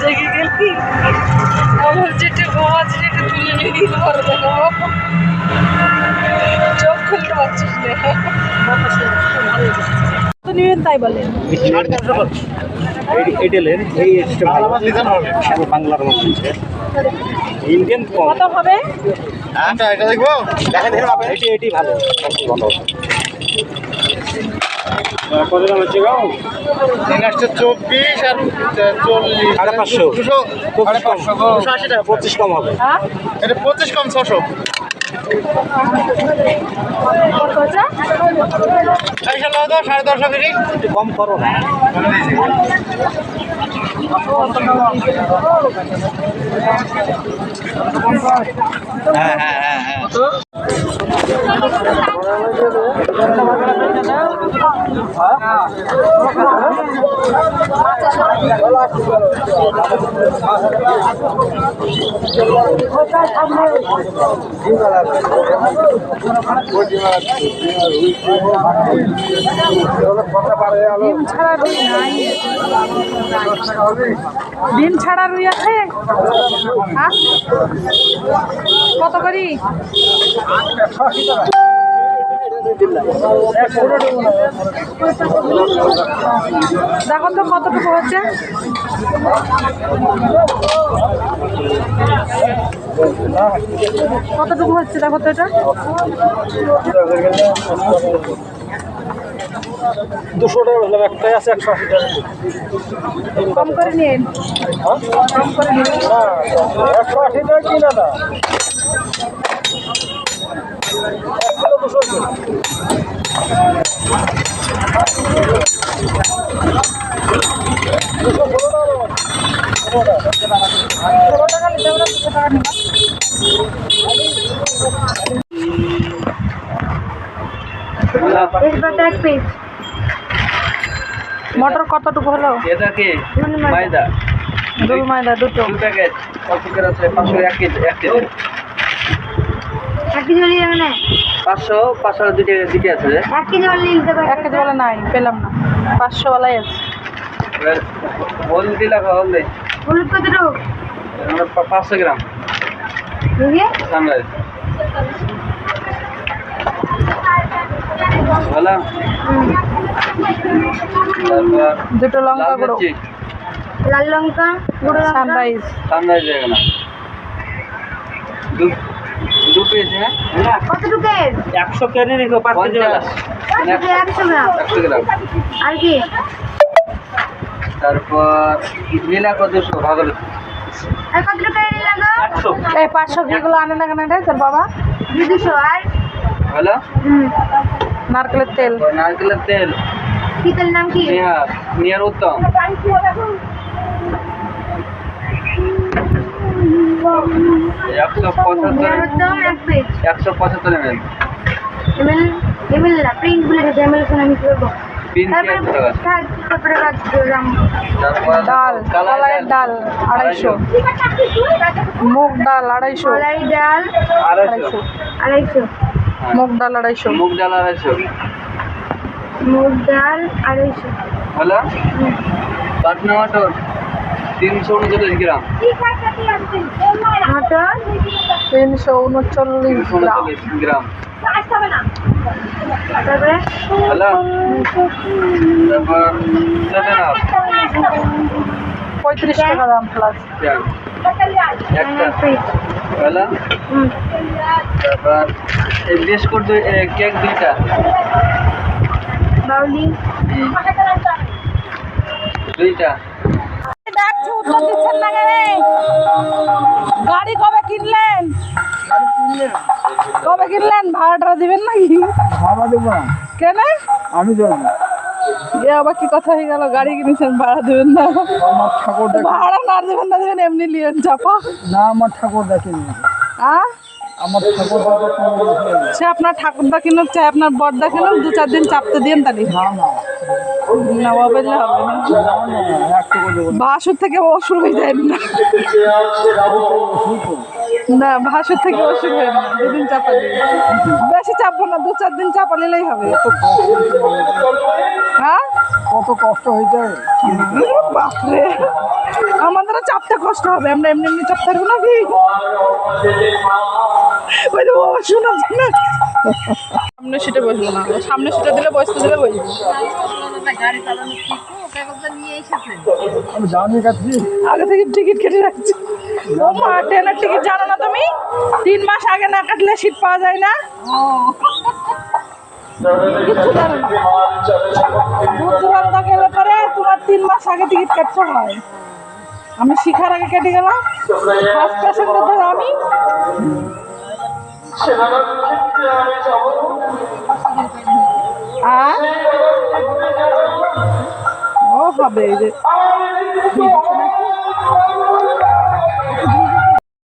জেগে গেলি আমার যেটা ঘুমাচ্ছে সেটা তুলে নিয়ে ঘরে দেখাবো। চোখ খুলতে পারছিস না। তাই বলেন এটেলের এই ভালো। বাংলার মধ্যে ইন্ডিয়ান কত হবে? আচ্ছা এটা দেখব? দেখেন দেখেন আপনি এটি এটি ভালো। ভালো কত দাম হচ্ছে গো চব্বিশ আর চল্লিশ। সাড়ে পাঁচশো। দুশো। পঁচিশ দুশো আশি টাকা। পঁচিশ কম হবে। হ্যাঁ? এটা পঁচিশ কম ছশো। সাড়ে দশশো কেজি কম করো না। হ্যাঁ হ্যাঁ হ্যাঁ হ্যাঁ। ডিম ছাড়া রুই ছাড়া রুই আছে? হ্যাঁ? কত করি? দেখো তো কতটুকু হচ্ছে। কতটুকু হচ্ছে দেখো তো এটা। দুশো টাকা একটাই আছে একশো আশি টাকা। কম করে নিন কম করে নিন একশো আশি টাকা কি না নিবা মটর কতটুকু হলো? এটা কি ময়দা। দুল ময়দা দুটো। দুই প্যাকেট কত করে আছে পাঁচশো এক কেজি এক কেজি। এক কেজি হলে যাবে না? পাঁচশো পাঁচশো দুইটা দুইটা আছে যে। এক কেজি নিতে পারবে? এক কেজি বলে নাই পেলাম না। পাঁচশো ওয়ালাই আছে। এবার হলদি লাগা হলদি হলুদ পা- পাঁচশো গ্রাম। বুঝিয়ে সানরাইজ ভালো? দুটো লঙ্কা গুঁড়ো। লাল লঙ্কা গুঁড়ো সানরাইজ সানরাইজ হ্যাঁ কতটুকু এর? একশো কেনে নিকো পাঁচ কেজি একশো গ্রাম। আর কি? তারপর দুশো ভাগল। কতটুকু লাগো একশো এই পাঁচশো যেগুলো আনে না কেন তোর বাবা? দুশো। আর? ভালো নারকেলের তেল। নারকেলের তেল। কি তেল নাম কি? নিহার। নিহার উত্তম। একশো পঁচাত্তর পঁচাত্তর এমএল এমএল না প্রিন্ট বলে গেছে এমএল আমি করব ডাল। কালাই ডাল আড়াইশো। মুগ ডাল আড়াইশো। কলাই ডাল আড়াইশো। আড়াইশো। মুগ ডাল আড়াইশো। মুগ ডাল আড়াইশো। মুগ ডাল আড়াইশো। হলো? পাটনা মটর তিনশো উনচল্লিশ গ্রাম। মটর তিনশো উনচল্লিশ গ্রাম। তারপরে? পঁয়ত্রিশ টাকা দাম প্লাস তারপর এই বিস্কুট কেক দুইটা। দুইটা। উত্তর দিচ্ছেন না কেন গাড়ি কবে কিনলেন? কবে কিনলেন? ভাড়াটা দিবেন নাকি? দেবো না। কেন? আমি দেবো এ আবার কি কথা হয়ে গেল? গাড়ি কিনেছেন ভাড়া দেবেন না। আমার ঠাকুর ভাড়া না দেবেন না দেবেন এমনি লিয়েন চাপা। না আমার ঠাকুর দেখেনি। আ? আমার ঠাকুর সে আপনার ঠাকুরদা কিনুক চাই আপনার বড়দা কিনুক দু চার দিন চাপতে দিন তাহলে। না না। না বললে হবে না। বাসুর থেকে অসুর হয়ে যায় না। না ভাসুর থেকে ওষুধ হয় না দুদিন চাপালে বেশি চাপবো না দু চার দিন চাপা নিলেই হবে। হ্যাঁ? কত কষ্ট হয়ে যায়। বাপরে। আমাদেরও চাপতে কষ্ট হবে আমরা এমনি এমনি চাপতে পারব না কি ওই তো ও শোনা না সামনে সিটে বসবো না। সামনে সিটে দিলে বসতে দিলে বসবো। আমি আগে থেকে টিকিট কেটে রাখছি। ও মা ট্রেনের টিকিট জানো না তুমি? তিন মাস আগে না কাটলে সিট পাওয়া যায় না? কিচ্ছু জানো না। দূর দূরান্ত গেলে পরে তোমার তিন মাস আগে টিকিট কাটতে হয়। আমি শিখার আগে কেটে গেলাম। ফার্স্ট প্যাসেঞ্জার ধরো আমি। আর ও হবে